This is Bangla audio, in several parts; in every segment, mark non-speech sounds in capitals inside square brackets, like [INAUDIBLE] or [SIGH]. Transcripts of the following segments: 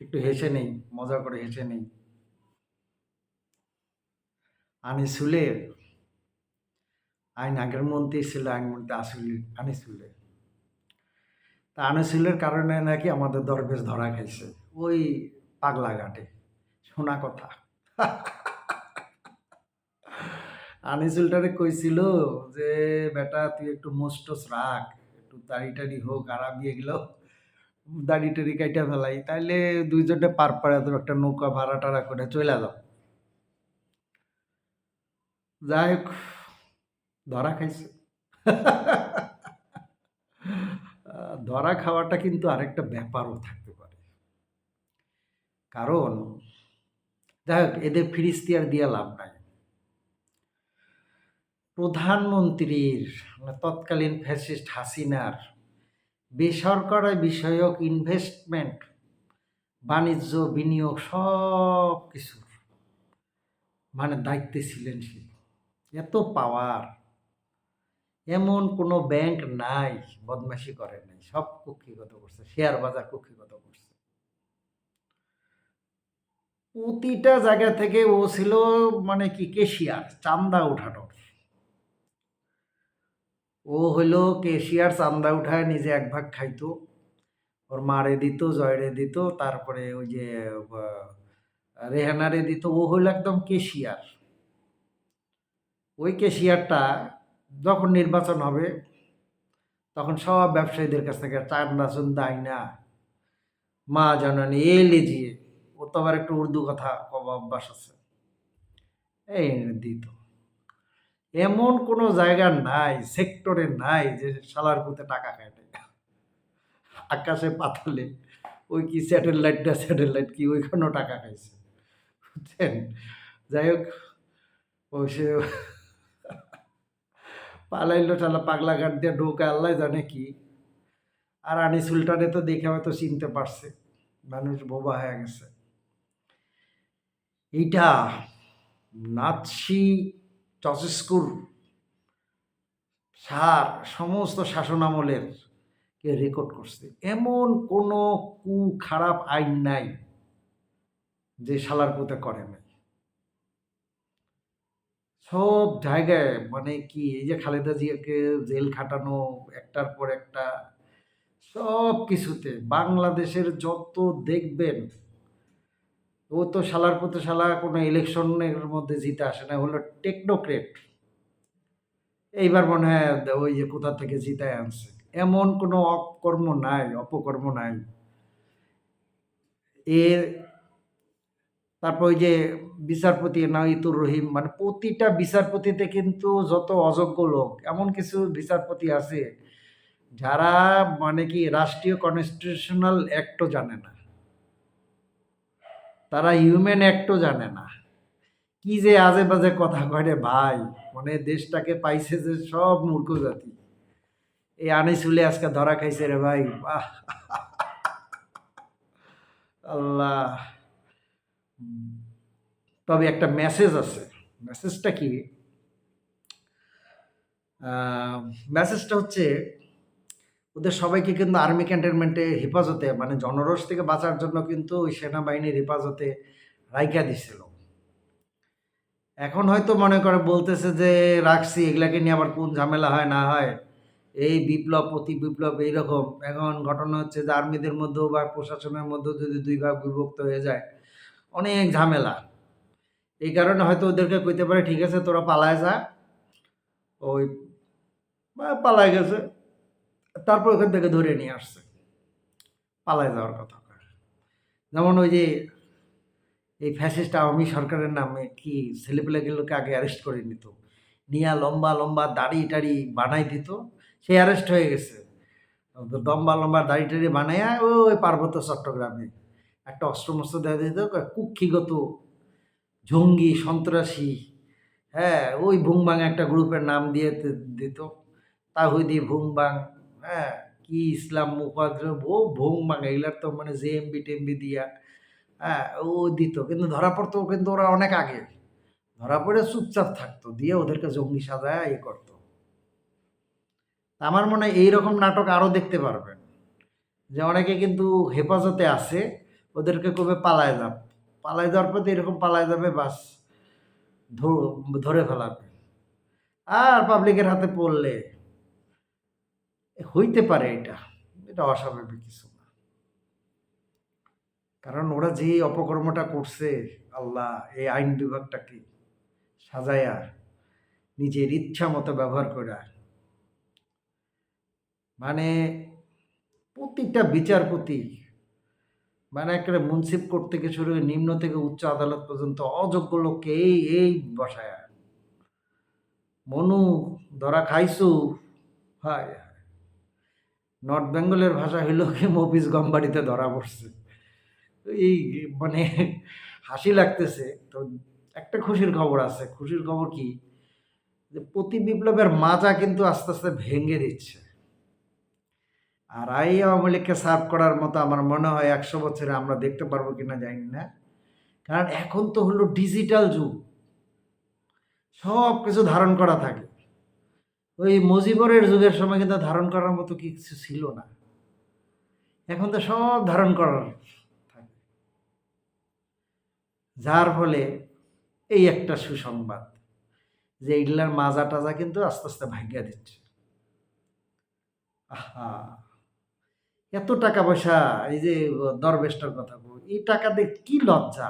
একটু হেসে নেই, মজা করে হেসে নেই। আনিসুলে আইন আগের মন্ত্রী ছিল আইনমন্ত্রী আসলে আনিসুলে। তা আনিসুলের কারণে নাকি আমাদের দরবেশ ধরা খাইছে। ওই পাগলা ঘাটে। শোনা কথা। আনিসুলটারে কইছিল যে, "বেটা তুই একটু মোজ-টোজ রাখ। একটু দাড়ি-টাড়ি হোক, আর আমি এগুলো দাড়ি-টাড়ি কাইটা ফেলাই। তাইলে ২ জনে পার পাড়া দেব একটা নৌকা ভাড়া-টাড়া করে চলে যাও।" যাই হোক, ধরা খাইছে। [LAUGHS] ধরা খাওয়াটা কিন্তু আরেকটা ব্যাপারও থাকতে পারে। কারণ যাই হোক এদের ফিরিস্তি আর দিয়া লাভ নাই। প্রধানমন্ত্রীর মানে তৎকালীন ফ্যাসিস্ট হাসিনার বেসরকারি বিষয়ক ইনভেস্টমেন্ট, বাণিজ্য, বিনিয়োগ সবকিছুর মানে দায়িত্বে ছিলেন সে। এত পাওয়ার। এমন কোনো ব্যাংক নাই বদমাইশি করে নাই। সব কুক্ষিগত করছে। শেয়ার বাজার কুক্ষিগত করছে। প্রতিটা জায়গা থেকে ও ছিল মানে কি ক্যাশিয়ার, চান্দা উঠানোর। ও হইল ক্যাশিয়ার চান্দা উঠায় নিজে এক ভাগ খাইতো। ওর মারে দিত, জয়রে দিত, তারপরে ওই যে রেহানারে দিত। ও হইল একদম ক্যাশিয়ার। ওই ক্যাশিয়ারটা যখন নির্বাচন হবে, তখন সব ব্যবসায়ীদের কাছ থেকে চান্দা-চুন্দা আইনা, মা জননী এ লিজিয়ে, ও তো আবার একটু উর্দু কথা কওয়া অভ্যাস আছে। এই দিত। এমন কোনো জায়গা নাই, সেক্টরে নাই যে সালার পুতে টাকা নাই। আকাশে পাতালে ওই কি স্যাটেলাইট না স্যাটেলাইট কি ওইখানেও টাকা খাইছে। বুঝছেন? যাই হোক, ও সে পালাইলো শালা পাগলা ঘাট দিয়ে ঢোকে আল্লাহ জানে কি। আর আনিসুলটারে তো দেখে হয়তো চিনতে পারছে। মানুষ বোবা হয়ে গেছে। এইটা নাৎসি চসেস্কুর সার সমস্ত শাসনামলের কে রেকর্ড করছে। এমন কোনো কু খারাপ আইন নাই যে শালার পুতে করে নাই। সব জায়গায় মানে কি, এই যে খালেদা জিয়াকে জেল খাটানো, একটার পর একটা, সব কিছুতে বাংলাদেশের যত দেখবেন ও তো শালার পুতে শালা কোনো ইলেকশনের মধ্যে জিতে আসে না হলো টেকনোক্রেট। এইবার মনে হয় ওই যে কোথা থেকে জিতায় আনছে। এমন কোনো অকর্ম নাই, অপকর্ম নাই। এর তারপর ওই যে বিচারপতি এনায়েতুর রহিম মানে প্রতিটা বিচারপতিতে কিন্তু যত অযোগ্য লোক, এমন কিছু বিচারপতি আছে যারা মানে কি রাষ্ট্রীয় কনস্টিটিউশনাল অ্যাক্টও জানে না। তারা হিউম্যান অ্যাক্টও জানে না। কি যে আজে-বাজে কথা কয় ভাই! মানে দেশটাকে পাইছে যে সব মূর্খ জাতি। এই আনিসুলে আজকে ধরা খাইছে রে ভাই। আল্লাহ! তবে একটা মেসেজ আছে। মেসেজটা কি? মেসেজটা হচ্ছে ওদের সবাইকে কিন্তু আর্মি ক্যান্টনমেন্টে হেফাজতে মানে জনরোষ থেকে বাঁচার জন্য কিন্তু ওই সেনাবাহিনীর হেফাজতে রাইকা দিছিল। এখন হয়তো মনে করে বলতেছে যে রাখছি এগুলাকে নিয়ে আবার কোন ঝামেলা হয় না হয়। এই বিপ্লব, প্রতি বিপ্লব এইরকম। এখন ঘটনা হচ্ছে যে আর্মিদের মধ্যেও বা প্রশাসনের মধ্যেও যদি দুই ভাগ বিভক্ত হয়ে যায়, অনেক ঝামেলা। এই কারণে হয়তো ওদেরকে কইতে পারে ঠিক আছে তোরা পালায় যা। ওই পালায় গেছে। তারপর ওখান থেকে ধরে নিয়ে আসছে। পালায় যাওয়ার কথা যেমন ওই যে এই ফ্যাসিস্ট আওয়ামী সরকারের নামে কি ছেলেপেলেগুলোকে আগে অ্যারেস্ট করে নিত। নিয়া লম্বা, লম্বা দাড়ি-টাড়ি বানাই দিত। সে অ্যারেস্ট হয়ে গেছে। লম্বা, লম্বা দাড়ি-টাড়ি বানাইয়া ওই পার্বত্য চট্টগ্রামে একটা অস্ত্র-মস্ত্র দেয়া দিত কুক্ষিগত জঙ্গি, সন্ত্রাসী, হ্যাঁ? ওই ভুংবাং একটা গ্রুপের নাম দিয়ে দিত। তাহিদি ভুংবাং, হ্যাঁ? কি ইসলাম মুখপাত্র ও ভুংবাং এগুলার তো মানে জেএমবি-টেমবি দিয়া হ্যাঁ? ও দিত। কিন্তু ধরা পড়তো কিন্তু ওরা অনেক আগে। ধরা পড়ে চুপচাপ থাকতো। দিয়ে ওদেরকে জঙ্গি সাজায়া ইয়ে করতো আমার মনে হয় এইরকম নাটক আরও দেখতে পারবেন। যে অনেকে কিন্তু হেফাজতে আছে, ওদেরকে কবে পালায় যাব পালায় যাওয়ার পর এরকম পালায় যাবে, বাস ধরে ফেলাবে আর পাবলিকের হাতে পড়লে হইতে পারে এটা। এটা অস্বাভাবিক কিছু না। কারণ ওরা যে অপকর্মটা করছে, আল্লাহ এই আইন বিভাগটাকে সাজায়া, নিজের ইচ্ছা মতো ব্যবহার করে মানে প্রতিটা বিচারপতি মানে একটা মুন্সিপ কোর্ট থেকে শুরু করে নিম্ন থেকে উচ্চ আদালত পর্যন্ত অযোগ্য লোককে এই এই বসায়। মনু, ধরা খাইছু? হায়। নর্থ বেঙ্গলের ভাষা হইল কি, মফিজ গম্বাড়িতে ধরা পড়ছে। এই মানে হাসি লাগতেছে। তো একটা খুশির খবর আছে। খুশির খবর কি? যে প্রতি বিপ্লবের মাজা কিন্তু আস্তে আস্তে ভেঙে দিচ্ছে। আর আই আওয়ামী লীগকে সার্ভ করার মতো আমার মনে হয় একশো বছরে আমরা দেখতে পারব কিনা জানি না। কারণ এখন তো হলো ডিজিটাল যুগ। সব কিছু ধারণ করা থাকে। ওই মজিবরের যুগের সময় কিন্তু ধারণ করার মতো কিছু ছিল না। এখন তো সব ধারণ করার থাকে। যার ফলে এই একটা সুসংবাদ যে এগুলার মাজা টাজা কিন্তু আস্তে আস্তে ভাগ্যা দিচ্ছে। আহা! এত টাকা পয়সা, এই যে দরবেশটার কথা বল, এই টাকা দিয়ে কি লজ্জা?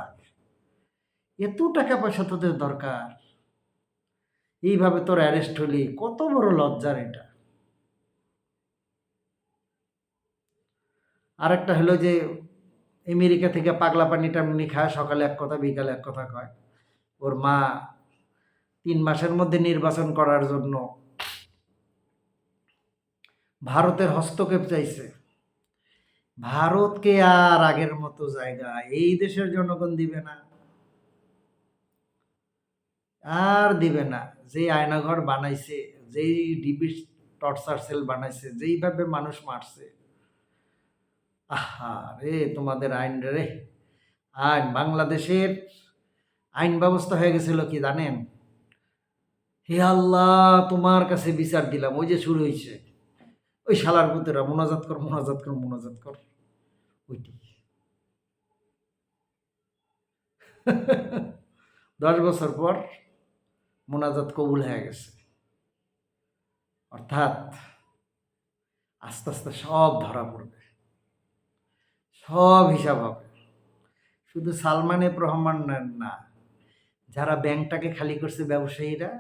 এত টাকা পয়সা তোদের দরকার। এইভাবে তোর অ্যারেস্ট হলি, কত বড় লজ্জার এটা। আরেকটা হলো যে, আমেরিকা থেকে পাগলা পানি টামনি খায়, সকালে এক কথা, বিকালে এক কথা কয়। ওর মা তিন মাসের মধ্যে নির্বাচন করার জন্য ভারতের হস্তক্ষেপ চাইছে। ভারতকে আর আগের মতো জায়গা, এই দেশের জনগণ দিবে না। আর দিবে না। যে আয়নাঘর বানাইছে, যেই ডিবি টর্চার সেল বানাইছে, যেইভাবে মানুষ মারছে। আহা রে, তোমাদের আইন রে আইন, বাংলাদেশের আইন ব্যবস্থা হয়ে গেছিল কি জানেন? হে আল্লাহ, তোমার কাছে বিচার দিলাম, ওই যে শুরু হয়েছে ওই শালার পুতেরা, মোনাজাত কর মোনাজাত কর মোনাজাত কর। ওইটি। [LAUGHS] দশ বছর পর মোনাজাত কবুল হয়ে গেছে। অর্থাৎ আস্তে আস্তে সব ধরা পড়বে। সব হিসাব হবে। শুধু সালমান এফ রহমান না, যারা ব্যাংকটাকে খালি করছে ব্যবসায়ীরা,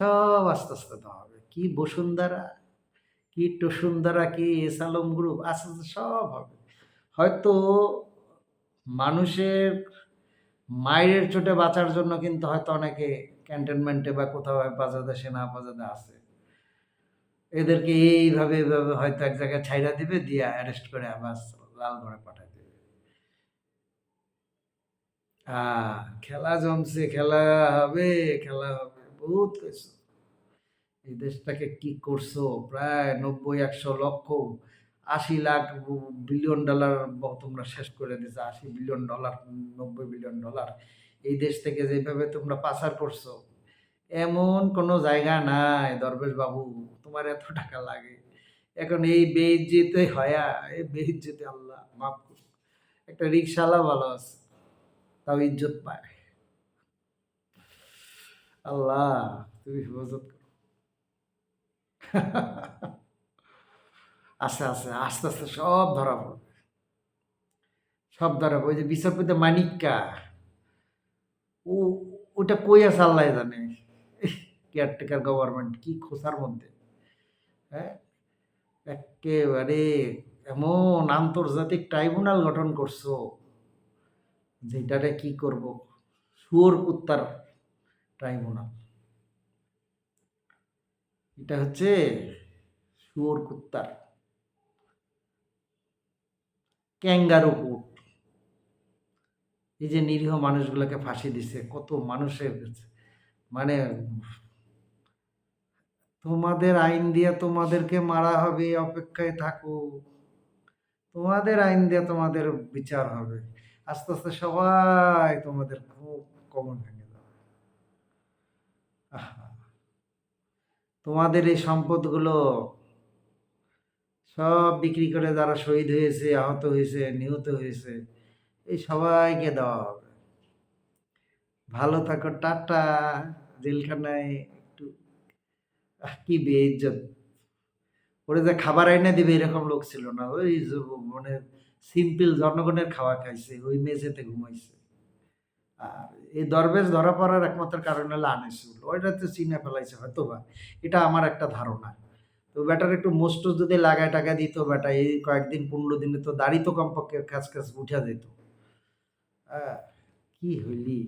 সব আস্তে আস্তে দেওয়া হবে। কি বসুন্ধরা, কি টসুন্ধরা, কি এস আলম গ্রুপ আস্তে আস্তে সব হবে। হয়তো মানুষের মায়ের চোটে বাঁচার জন্য কিন্তু হয়তো অনেকে ক্যান্টনমেন্টে বা কোথাও হেফাজতে সেনা হেফাজতে আছে এদেরকে এইভাবে এইভাবে হয়তো এক জায়গায় ছাইরা দিবে, দিয়ে অ্যারেস্ট করে আবার লাল ঘরে পাঠায় দেবে। হ্যাঁ খেলা জমছে, খেলা হবে খেলা হবে, বহুত কিছু। এই দেশটাকে কি করছ? প্রায় নব্বই, একশো লক্ষ, আশি লাখ বিলিয়ন ডলার তোমরা শেষ করে দিছো আশি বিলিয়ন ডলার, নব্বই বিলিয়ন ডলার। এই দেশ থেকে যেভাবে তোমরা পাচার করছ, এমন কোনো জায়গা নাই দরবেশ বাবু, তোমার এত টাকা লাগে। এখন এই বেইজ্জিতে হয়া, এই বেইজ্জিতে আল্লাহ মাফ করুন একটা রিক্সাওয়ালা ভালো আছে, তাও ইজ্জত পায়। আল্লাহ, তুমি হেফাজত আস্তে আস্তে আস্তে আস্তে সব ধরা পড়বে। সব ধরা ওই যে বিচারপতি মানিক্কা। ও, ওটা কই আছে আল্লাহ জানে? কেয়ারটেকার গভর্নমেন্ট কি খোসার মধ্যে? হ্যাঁ? একেবারে এমন আন্তর্জাতিক ট্রাইব্যুনাল গঠন করছ, যেটারে কি করব? সুর কুত্তার ট্রাইব্যুনাল এটা হচ্ছে শুয়োর কুত্তার। Kangaroo court. এই যে নিরীহ মানুষগুলোকে ফাঁসি দিছে, কত মানুষের মানে তোমাদের আইন দিয়ে তোমাদেরকে মারা হবে অপেক্ষায় থাকো। তোমাদের আইন দিয়ে তোমাদের বিচার হবে। আস্তে আস্তে সবাই তোমাদের খুব কমন ভেঙে যাবে। তোমাদের এই সম্পদগুলো সব বিক্রি করে যারা শহীদ হয়েছে, আহত হয়েছে, নিহত হয়েছে এই সবাইকে দেওয়া হবে। ভালো থাকো, টাটা। জেলখানায় একটু কি বেইজ্জত। ওরে যে খাবার এনে দিবে এরকম লোক ছিল না। ওই মানে সিম্পল জনগণের খাওয়া খাইছে, ওই মেঝেতে ঘুমাইছে। আর এই দরবেশ ধরা পড়ার একমাত্র কারণ হলো আনিসুল। ওইটা তো চিনে ফেলাইছে হয়তো বা এটা আমার একটা ধারণা। তো ব্যাটার একটু মোস্ট যদি লাগায় টাকা দিত বেটা এই কয়েকদিন, পনেরো দিনে তো দাড়ি তো কমপক্ষে খাস কাজ উঠা যেত। কি হইলি।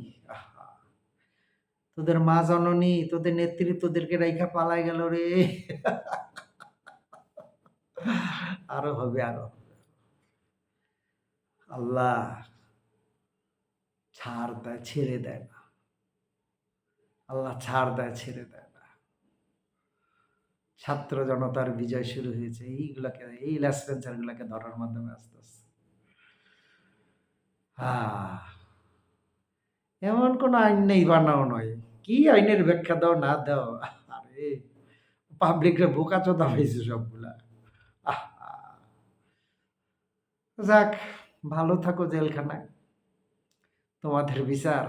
তোদের মা জননী, তোদের নেত্রী তোদেরকে রেখা পালাই গেল রে। আরও হবে, আরও আল্লাহ ছাড় দেয় ছেড়ে দেয় না। আল্লাহ ছাড় দেয় ছেড়ে দেয় না। ছাত্র জনতার বিজয় শুরু হয়েছে। এইগুলাকে, এই ল্যাসপেন্সার গুলাকে ধরার মাধ্যমে আস্তে আস্তে। এমন কোন আইন নেই, বানাও নয় কি আইনের ব্যাখ্যা দাও, না দাও? আরে পাবলিকরে বোকা চোদা হয়েছে সবগুলা। যাক, ভালো থাকো জেলখানায়। তোমাদের বিচার।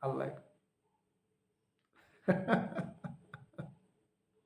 আল্লাহ। [LAUGHS]